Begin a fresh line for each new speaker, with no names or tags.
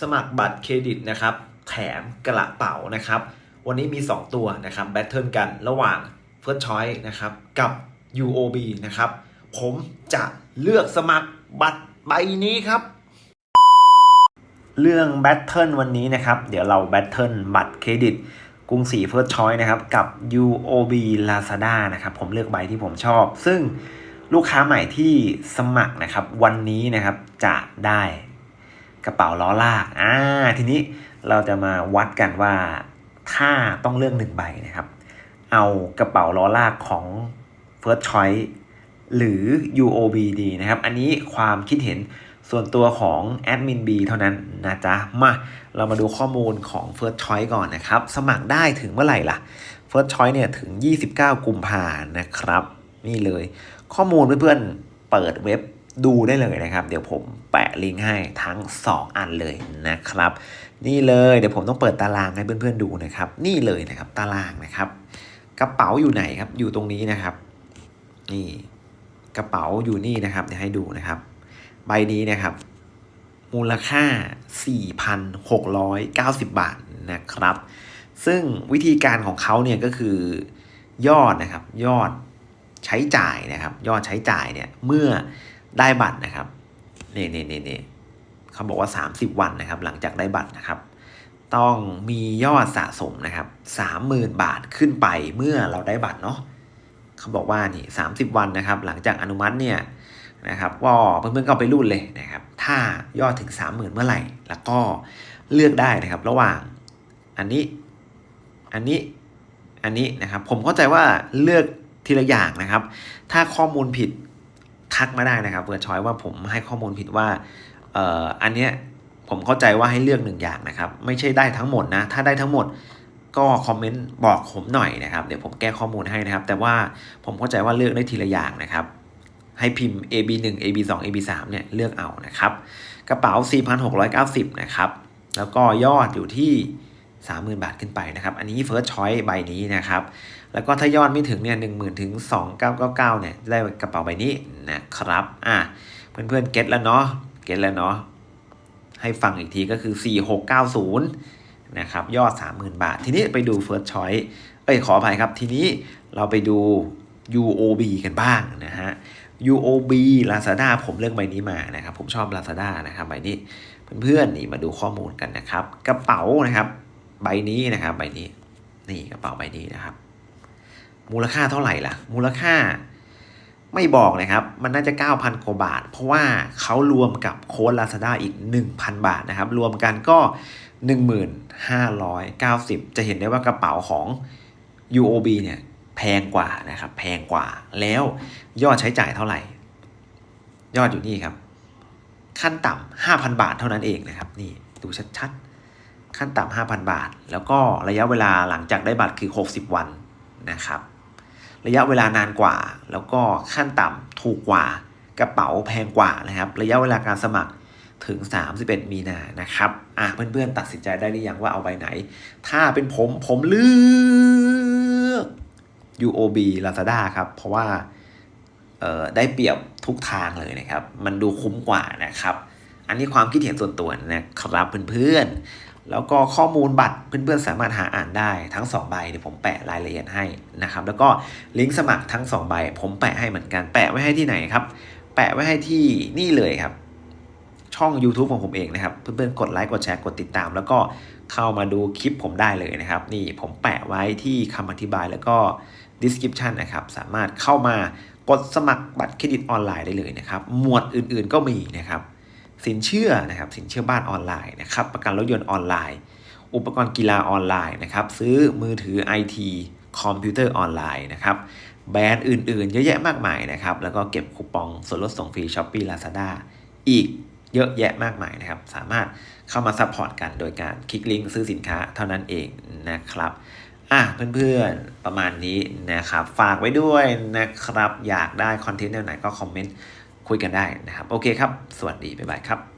สมัครบัตรเครดิตนะครับ แถมกระเป๋านะครับ วันนี้มี 2 ตัวนะครับแบทเทิลกันระหว่าง First Choice นะครับกับ UOB นะครับ ผมจะเลือกสมัครบัตรใบนี้ครับ เรื่องแบทเทิลวันนี้นะครับ เดี๋ยวเราแบทเทิลบัตรเครดิตกรุงศรี First Choice นะครับกับ UOB Lazada นะครับ ผมเลือกใบที่ผมชอบ ซึ่งลูกค้าใหม่ที่สมัครนะครับ วันนี้นะครับจะได้ กระเป๋าล้อลากอ่าทีนี้เราจะมาวัดกันว่าถ้าต้องเลือกหนึ่งใบนะครับ เอากระเป๋าล้อลากของ First Choice หรือ UOB ดีนะครับ อันนี้ความคิดเห็นส่วนตัวของแอดมิน B เท่านั้นนะจ๊ะ มาเรามาดูข้อมูลของ First Choice ก่อนนะครับ สมัครได้ถึงเมื่อไหร่ล่ะ First Choice เนี่ยถึง 29 กุมภานะครับ นี่เลย ข้อมูลเพื่อนๆเปิดเว็บ ดูได้เลยนะครับ เดี๋ยวผมแปะลิงก์ให้ทั้ง 2 อันเลยนะครับ นี่เลยเดี๋ยวผมต้องเปิดตารางให้เพื่อนๆดูนะครับ นี่เลยนะครับตารางนะครับ กระเป๋าอยู่ไหนครับ อยู่ตรงนี้นะครับ นี่กระเป๋าอยู่นี่นะครับเดี๋ยวให้ดูนะครับ ใบนี้นะครับ มูลค่า 4,690 บาทนะครับ ซึ่งวิธีการของเขาเนี่ยก็คือยอดนะครับ ยอดใช้จ่ายนะครับ ยอดใช้จ่ายเนี่ยเมื่อ ได้บัตรนะครับนี่นี่นี่นี่เขาบอกว่า 30 วันนะครับ หลังจากได้บัตรนะครับ ต้องมียอดสะสมนะครับ30,000 บาทขึ้นไปเมื่อเราได้บัตรเนาะเขาบอกว่านี่30 วันนะครับ หลังจากอนุมัติเนี่ยนะครับก็เพื่อนๆก็เอาไปรุ่นเลยนะครับ ถ้ายอดถึง 30,000 เมื่อไหร่ แล้วก็เลือกได้นะครับ ระหว่างอันนี้อันนี้อันนี้นะครับ ผมเข้าใจว่าเลือกทีละอย่างนะครับ ถ้าข้อมูลผิด ทักมาได้นะครับเพื่อช้อยว่าผมให้ข้อมูลผิดว่าเอ่ออันเนี้ยผมเข้าใจว่าให้เลือกหนึ่งอย่างนะครับ ไม่ใช่ได้ทั้งหมดนะ ถ้าได้ทั้งหมดก็คอมเมนต์บอกผมหน่อยนะครับ เดี๋ยวผมแก้ข้อมูลให้นะครับ แต่ว่าผมเข้าใจว่าเลือกได้ทีละอย่างนะครับ ให้พิมพ์ AB 1 AB 2 AB 3เนี่ยเลือกเอานะครับ กระเป๋า 4,690 นะครับ แล้วก็ยอดอยู่ที่ 30,000 บาทขึ้นไปนะครับ อันนี้ First Choice ใบนี้นะครับ แล้วก็ถ้ายอดไม่ถึงเนี่ย10,000ถึง2999เนี่ยได้กระเป๋าใบนี้นะครับอะเพื่อนๆเก็ตแล้วเนาะเก็ตแล้วเนาะให้ฟังอีกทีก็คือ 4690 นะครับ ยอด 30,000 บาท ทีนี้ไปดู First Choice เอ้ยขออภัยครับ ทีนี้เราไปดู UOB กันบ้างนะฮะ UOB Lazada ผมเลือกใบนี้มานะครับ ผมชอบ Lazada นะครับใบนี้เพื่อนๆนี่มาดูข้อมูลกันนะครับ กระเป๋านะครับ ใบนี้นะครับใบนี้ นี่กระเป๋าใบนี้นะครับ มูลค่าเท่าไหร่ล่ะ มูลค่าไม่บอกนะครับ มันน่าจะ 9,000กว่าบาท เพราะว่าเขารวมกับโค้ด Lazada อีก 1,000 บาทนะครับ รวมกันก็ 1590 จะเห็นได้ว่ากระเป๋าของ UOB เนี่ยแพงกว่านะครับ แพงกว่า แล้วยอดใช้จ่ายเท่าไหร่ ยอดอยู่นี่ครับ ขั้นต่ำ5,000 บาทเท่านั้นเองนะครับ นี่ดูชัดๆ ขั้นต่ำ5,000 บาท แล้วก็ระยะเวลาหลังจากได้บัตรคือ 60 วันนะครับ ระยะเวลานานกว่า แล้วก็ขั้นต่ำถูกกว่ากระเป๋าแพงกว่านะครับ ระยะเวลาการสมัครถึง 31 มีนานะครับอะเพื่อนๆตัดสินใจได้หรือยังว่าเอาใบไหน ถ้าเป็นผมผมเลือก UOB Lazada ครับ เพราะว่าเอ่อได้เปรียบทุกทางเลยนะครับ มันดูคุ้มกว่านะครับ อันนี้ความคิดเห็นส่วนตัวนะครับเพื่อนๆ แล้วก็ข้อมูลบัตรเพื่อนๆสามารถหาอ่านได้ทั้ง 2 ใบเดี๋ยวผมแปะรายละเอียดให้นะครับ แล้วก็ลิงก์สมัครทั้ง 2 ใบ ผมแปะให้เหมือนกัน แปะไว้ให้ที่ไหนครับ แปะไว้ให้ที่นี่เลยครับ ช่อง YouTube ของผมเองนะครับ เพื่อนๆกดไลค์กดแชร์กดติดตาม แล้วก็เข้ามาดูคลิปผมได้เลยนะครับ นี่ผมแปะไว้ที่คำอธิบายแล้วก็ description นะครับ สามารถเข้ามากดสมัครบัตรเครดิตออนไลน์ได้เลยนะครับ หมวดอื่นๆก็มีนะครับ สินเชื่อนะครับสินเชื่อบ้านออนไลน์นะครับประกันรถยนต์ออนไลน์ อุปกรณ์กีฬาออนไลน์นะครับซื้อมือถือ IT คอมพิวเตอร์ออนไลน์นะครับแบรนด์อื่นๆ เยอะแยะมากมายนะครับแล้วก็เก็บคูปองส่วนลดส่งฟรี s h อ p e e Lazada อีกเยอะแยะมากมายนะครับ สามารถเข้ามาซัพพอร์ตกันโดยการคลิกลิงก์ซื้อสินค้าเท่านั้นเองนะครับอะเพื่อนๆประมาณนี้นะครับ ฝากไว้ด้วยนะครับ อยากได้คอนเทนต์แนวไหนก็คอมเมนต์ คุยกันได้นะครับ โอเคครับ สวัสดี บ๊ายบายครับ